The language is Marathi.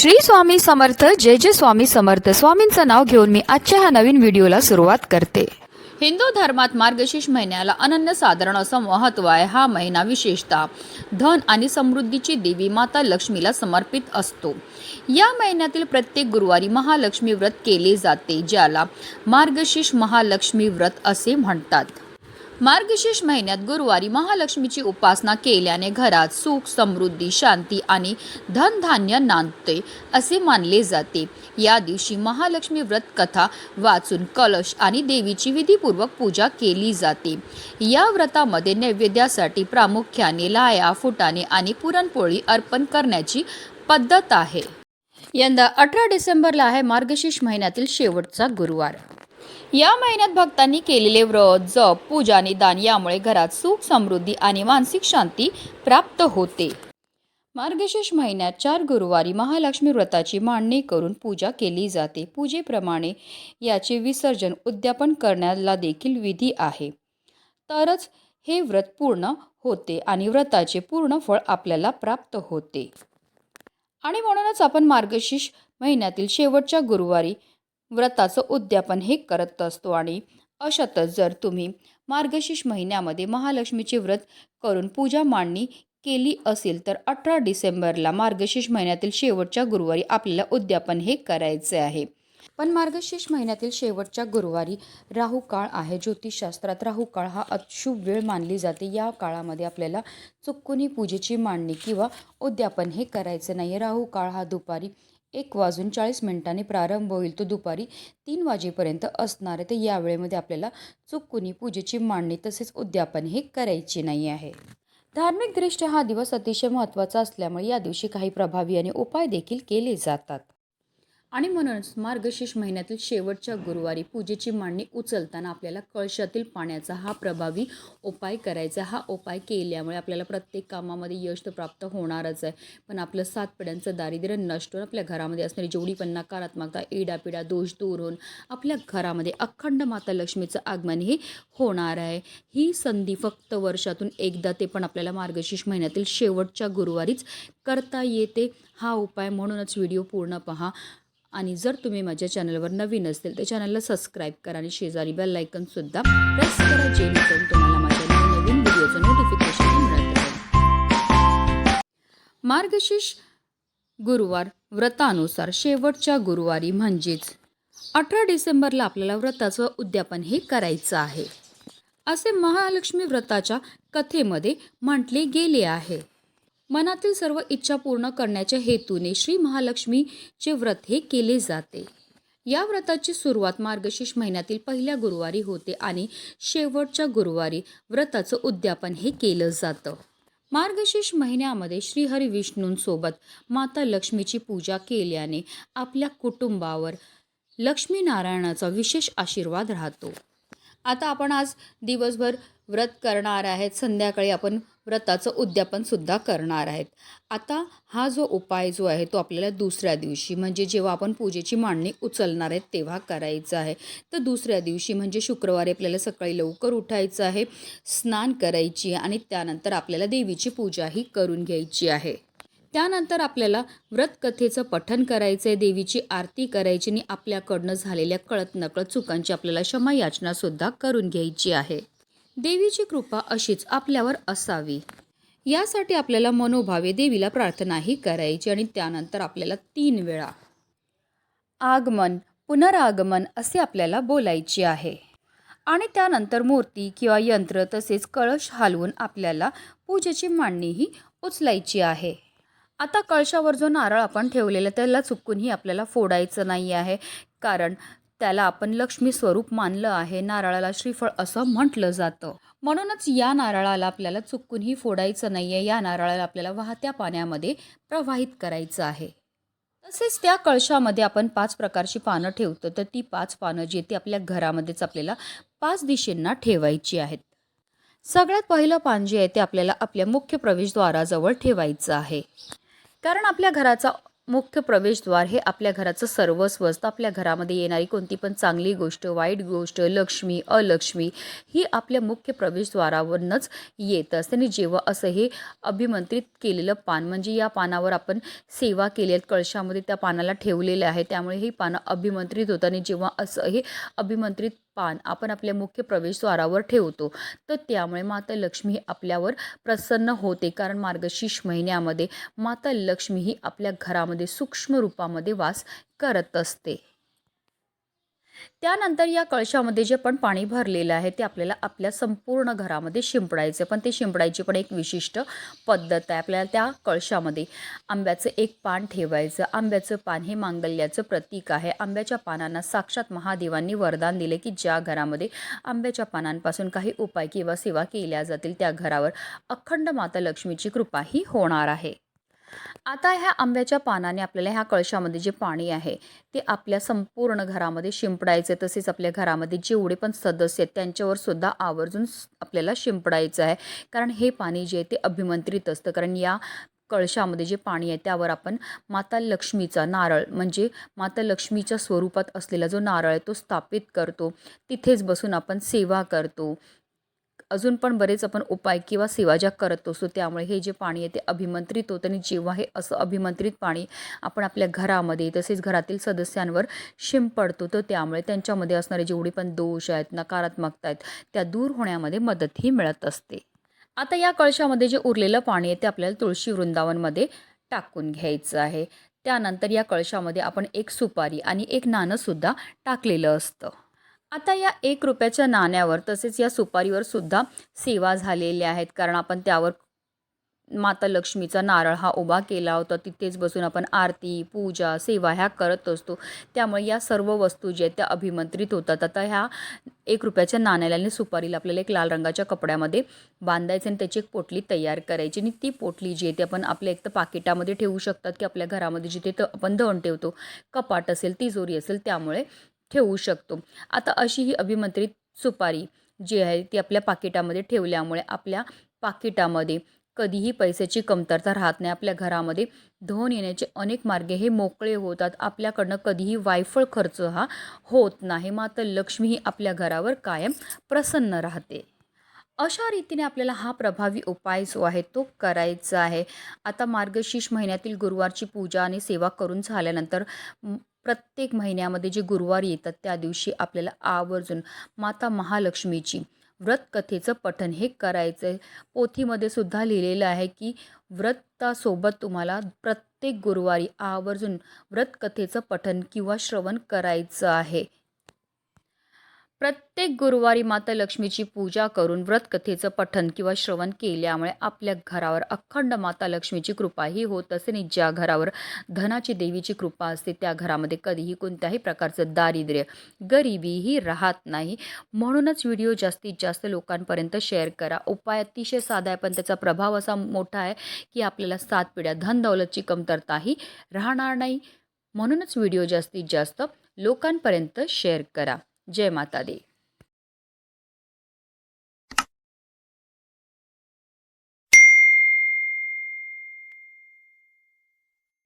श्री स्वामी समर्थ जय जय स्वामी समर्थ. स्वामींचं नाव घेऊन मी आजच्या ह्या नवीन व्हिडिओला सुरुवात करते. हिंदू धर्मात मार्गशीर्ष महिन्याला अनन्य साधारण असं महत्त्व आहे हा महिना विशेषतः धन आणि समृद्धीची देवी माता लक्ष्मीला समर्पित असतो. या महिन्यातील प्रत्येक गुरुवारी महालक्ष्मी व्रत केले जाते ज्याला मार्गशीर्ष महालक्ष्मी व्रत असे म्हणतात. मार्गशीर्ष महिन्यात गुरुवारी महालक्ष्मीची उपासना केल्याने घरात सुख समृद्धी शांती आणि धनधान्य नांदते असे मानले जाते. या दिवशी महालक्ष्मी व्रत कथा वाचून कलश आणि देवीची विधीपूर्वक पूजा केली जाते. या व्रतामध्ये नैवेद्यासाठी प्रामुख्याने लाया फुटाणे आणि पुरणपोळी अर्पण करण्याची पद्धत आहे. यंदा अठरा डिसेंबरला आहे मार्गशीर्ष महिन्यातील शेवटचा गुरुवार. या महिन्यात भक्तांनी केलेले व्रत जप पूजा आणि दान यामुळे घरात सुख समृद्धी आणि मानसिक शांती प्राप्त होते. मार्गशीर्ष महिन्यात चार गुरुवारी महालक्ष्मी व्रताची मांडणी करून पूजा केली जाते. पूजेप्रमाणे याचे विसर्जन उद्यापन करण्याला देखील विधी आहे. तरच हे व्रत पूर्ण होते आणि व्रताचे पूर्ण फळ आपल्याला प्राप्त होते. आणि म्हणूनच आपण मार्गशीर्ष महिन्यातील शेवटच्या गुरुवारी व्रताचं उद्यापन हे करत असतो आणि अशातच जर तुम्ही मार्गशीर्ष महिन्यामध्ये महालक्ष्मीचे व्रत करून पूजा मांडणी केली असेल तर अठरा डिसेंबरला मार्गशीर्ष महिन्यातील शेवटच्या गुरुवारी आपल्याला उद्यापन हे करायचे आहे. पण मार्गशीर्ष महिन्यातील शेवटच्या गुरुवारी राहू काळ आहे. ज्योतिषशास्त्रात राहू काळ हा अशुभ वेळ मानली जाते. या काळामध्ये आपल्याला चुकूनही पूजेची मांडणी किंवा उद्यापन हे करायचं नाही राहू काळ हा दुपारी एक वाजून चाळीस मिनिटांनी प्रारंभ होईल तो दुपारी तीन वाजेपर्यंत असणार आहे. तर या वेळेमध्ये आपल्याला चुकूनी पूजेची मांडणी तसेच उद्यापन हे करायची नाही आहे. धार्मिकदृष्ट्या हा दिवस अतिशय महत्त्वाचा असल्यामुळे या दिवशी काही प्रभावी आणि उपाय देखील केले जातात. आणि म्हणूनच मार्गशीर्ष महिन्यातील शेवटच्या गुरुवारी पूजेची मांडणी उचलताना आपल्याला कळशातील पाण्याचा हा प्रभावी उपाय करायचा हा उपाय केल्यामुळे आपल्याला प्रत्येक कामामध्ये यश तर प्राप्त होणारच आहे. पण आपलं सात पिढ्यांचं दारिद्र्य नष्ट होऊन आपल्या घरामध्ये असणारी जेवढी पण नकारात्मकता इडापिडा दोष दूर होऊन आपल्या घरामध्ये अखंड माता लक्ष्मीचं आगमन हे होणार आहे. ही संधी फक्त वर्षातून एकदा ते पण आपल्याला मार्गशीर्ष महिन्यातील शेवटच्या गुरुवारीच करता येते. हा उपाय म्हणूनच व्हिडिओ पूर्ण पहा. आणि जर तुम्ही माझ्या चॅनलवर नवीन असतील तर चॅनलला सबस्क्राईब करा आणि शेजारी बेल सुद्धा प्रेस करा जेणेकरून तुम्हाला माझ्या नवीन व्हिडिओचं नोटिफिकेशन मिळत राहील. मार्गशीर्ष गुरुवार व्रतानुसार शेवटच्या गुरुवारी म्हणजेच अठरा डिसेंबरला आपल्याला व्रताचं उद्यापन हे करायचं आहे. असे महालक्ष्मी व्रताच्या कथेमध्ये म्हटले गेले आहे. मनातील सर्व इच्छा पूर्ण करण्याच्या हेतूने श्री महालक्ष्मीचे व्रत हे केले जाते. या व्रताची सुरुवात मार्गशीर्ष महिन्यातील पहिल्या गुरुवारी होते आणि शेवटच्या गुरुवारी व्रताचं उद्यापन हे केलं जातं. मार्गशीर्ष महिन्यामध्ये श्रीहरी विष्णूंसोबत माता लक्ष्मीची पूजा केल्याने आपल्या कुटुंबावर लक्ष्मीनारायणाचा विशेष आशीर्वाद राहतो. आता आपण आज दिवसभर व्रत करणार आहेत. संध्याकाळी आपण व्रताचं उद्यापनसुद्धा करणार आहेत. आता हा जो उपाय जो आहे तो आपल्याला दुसऱ्या दिवशी म्हणजे जेव्हा आपण पूजेची मांडणी उचलणार आहेत तेव्हा करायचं आहे. तर दुसऱ्या दिवशी म्हणजे शुक्रवारी आपल्याला सकाळी लवकर उठायचं आहे स्नान करायची आहे आणि त्यानंतर आपल्याला देवीची पूजाही करून घ्यायची आहे. त्यानंतर आपल्याला व्रतकथेचं पठन करायचं आहे देवीची आरती करायची आणि आपल्याकडनं झालेल्या कळत नकळत चुकांची आपल्याला क्षमा याचनासुद्धा करून घ्यायची आहे. देवीची कृपा अशीच आपल्यावर असावी. यासाठी आपल्याला मनोभावे देवीला प्रार्थनाही करायची आणि त्यानंतर आपल्याला तीन वेळा आगमन पुनरागमन असे आपल्याला बोलायचे आहे. आणि त्यानंतर मूर्ती किंवा यंत्र तसेच कळश हलवून आपल्याला पूजेची मांडणीही उचलायची आहे. आता कळशावर जो नारळ आपण ठेवलेला त्याला चुकूनही आपल्याला फोडायचं नाही आहे. कारण त्याला आपण लक्ष्मी स्वरूप मानलं आहे नारळाला श्रीफळ असं म्हटलं जातं. म्हणूनच या नारळाला आपल्याला चुकूनही फोडायचं नाही आहे या नारळाला आपल्याला वाहत्या पाण्यामध्ये प्रवाहित करायचं आहे. तसेच त्या कळशामध्ये आपण पाच प्रकारची पानं ठेवतो तर ती पाच पानं जी ती आपल्या घरामध्येच आपल्याला पाच दिशेंना ठेवायची आहेत. सगळ्यात पहिलं पान जे आहे ते आपल्याला आपल्या मुख्य प्रवेशद्वाराजवळ ठेवायचं आहे. कारण आपल्या घराचा मुख्य प्रवेशद्वार हे आपल्या घराचं सर्वस्व असतं. आपल्या घरामध्ये येणारी कोणती पण चांगली गोष्ट वाईट गोष्ट लक्ष्मी अलक्ष्मी ही आपल्या मुख्य प्रवेशद्वारावरूनच येत असते. आणि जेव्हा असं हे अभिमंत्रित केलेलं पान म्हणजे या पानावर आपण सेवा केली आहेत कळशामध्ये त्या पानाला ठेवलेलं आहे त्यामुळे ही पानं अभिमंत्रित होतं. आणि जेव्हा असं हे अभिमंत्रित पान आपण आपल्या मुख्य प्रवेशद्वारावर ठेवतो. तर त्यामुळे माता लक्ष्मी ही आपल्यावर प्रसन्न होते. कारण मार्गशीर्ष महिन्यामध्ये माता लक्ष्मी ही आपल्या घरामध्ये सूक्ष्म रूपामध्ये वास करत असते. त्यानंतर या कळशामध्ये जे पण पाणी भरलेलं आहे ते आपल्याला आपल्या संपूर्ण घरामध्ये शिंपडायचं पण ते शिंपडायची पण एक विशिष्ट पद्धत आहे. आपल्याला त्या कळशामध्ये आंब्याचं एक पान ठेवायचं. आंब्याचं पान हे मांगल्याचं प्रतीक आहे. आंब्याच्या पानांना साक्षात महादेवांनी वरदान दिले की ज्या घरामध्ये आंब्याच्या पानांपासून काही उपाय किंवा सेवा केल्या जातील त्या घरावर अखंड माता लक्ष्मीची कृपा ही होणार आहे. आता ह्या आंब्याच्या पानाने आपल्याला ह्या कळशामध्ये जे पाणी आहे ते आपल्या संपूर्ण घरामध्ये शिंपडायचं आहे तसेच आपल्या घरामध्ये जेवढे पण सदस्य आहेत त्यांच्यावर सुद्धा आवर्जून आपल्याला शिंपडायचं आहे. कारण हे पाणी जे आहे ते अभिमंत्रित असतं. कारण या कळशामध्ये जे पाणी आहे त्यावर आपण माता लक्ष्मीचा नारळ म्हणजे माता लक्ष्मीच्या स्वरूपात असलेला जो नारळ आहे तो स्थापित करतो. तिथेच बसून आपण सेवा करतो. अजून पण बरेच आपण उपाय किंवा सेवा ज्या करत असतो त्यामुळे हे जे पाणी आहे ते अभिमंत्रित होतं आणि जेव्हा हे असं अभिमंत्रित पाणी आपण आपल्या घरामध्ये तसेच घरातील सदस्यांवर शिंपडतो तर त्यामुळे त्यांच्यामध्ये असणारे जेवढे पण दोष आहेत नकारात्मकता आहेत त्या दूर होण्यामध्ये मदतही मिळत असते. आता या कळशामध्ये जे उरलेलं पाणी आहे ते आपल्याला तुळशी वृंदावनमध्ये टाकून घ्यायचं आहे. त्यानंतर या कळशामध्ये आपण एक सुपारी आणि एक नाणंसुद्धा टाकलेलं असतं. आता या एक रुपयाच्या नाण्यावर तसेच या सुपारीवर सुद्धा सेवा झालेल्या आहेत. कारण आपण त्यावर माता लक्ष्मीचा नारळ हा उभा केला होता. तिथेच बसून आपण आरती पूजा सेवा ह्या करत असतो. त्यामुळे या सर्व वस्तू ज्या आहेत त्या अभिमंत्रित होतात. आता ह्या एक रुपयाच्या नाण्याला आणि सुपारीला आपल्याला एक लाल रंगाच्या कपड्यामध्ये बांधायचं आणि त्याची एक पोटली तयार करायची. आणि ती पोटली जी आहे ती आपण आपल्या एक तर पाकिटामध्ये ठेवू शकतात की आपल्या घरामध्ये जिथे तर आपण धण ठेवतो. कपाट असेल तिजोरी असेल त्यामुळे ठेवू शकतो. आता अशी ही अभिमंत्रित सुपारी जी आहे ती आपल्या पाकिटामध्ये ठेवल्यामुळे आपल्या पाकिटामध्ये कधीही पैशाची कमतरता राहत नाही. आपल्या घरामध्ये धन येण्याचे अनेक मार्ग हे मोकळे होतात. आपल्याकडनं कधीही वायफळ खर्च हा होत नाही. मात्र लक्ष्मी ही आपल्या घरावर कायम प्रसन्न राहते. अशा रीतीने आपल्याला हा प्रभावी उपाय जो आहे तो करायचा आहे. आता मार्गशीर्ष महिन्यातील गुरुवारची पूजा आणि सेवा करून झाल्यानंतर प्रत्येक महिन्यामध्ये जे गुरुवार येतात त्या दिवशी आपल्याला आवर्जून माता महालक्ष्मीची व्रतकथेचं पठन हे करायचं आहे पोथीमध्ये सुद्धा लिहिलेलं आहे की व्रतासोबत तुम्हाला प्रत्येक गुरुवारी आवर्जून व्रतकथेचं पठन किंवा श्रवण करायचं आहे. प्रत्येक गुरुवारी माता लक्ष्मीची पूजा करून व्रतकथेचं पठन किंवा श्रवण केल्यामुळे आपल्या घरावर अखंड माता लक्ष्मीची कृपा ही होत असते आणि ज्या घरावर धनाची देवीची कृपा असते त्या घरामध्ये कधीही कोणत्याही प्रकारचं दारिद्र्य गरिबीही राहत नाही. म्हणूनच व्हिडिओ जास्तीत जास्त लोकांपर्यंत शेअर करा. उपाय अतिशय साधा आहे पण त्याचा प्रभाव असा मोठा आहे की आपल्याला सात पिढ्या धन दौलतची कमतरताही राहणार नाही. म्हणूनच व्हिडिओ जास्तीत जास्त लोकांपर्यंत शेअर करा. जय माता दी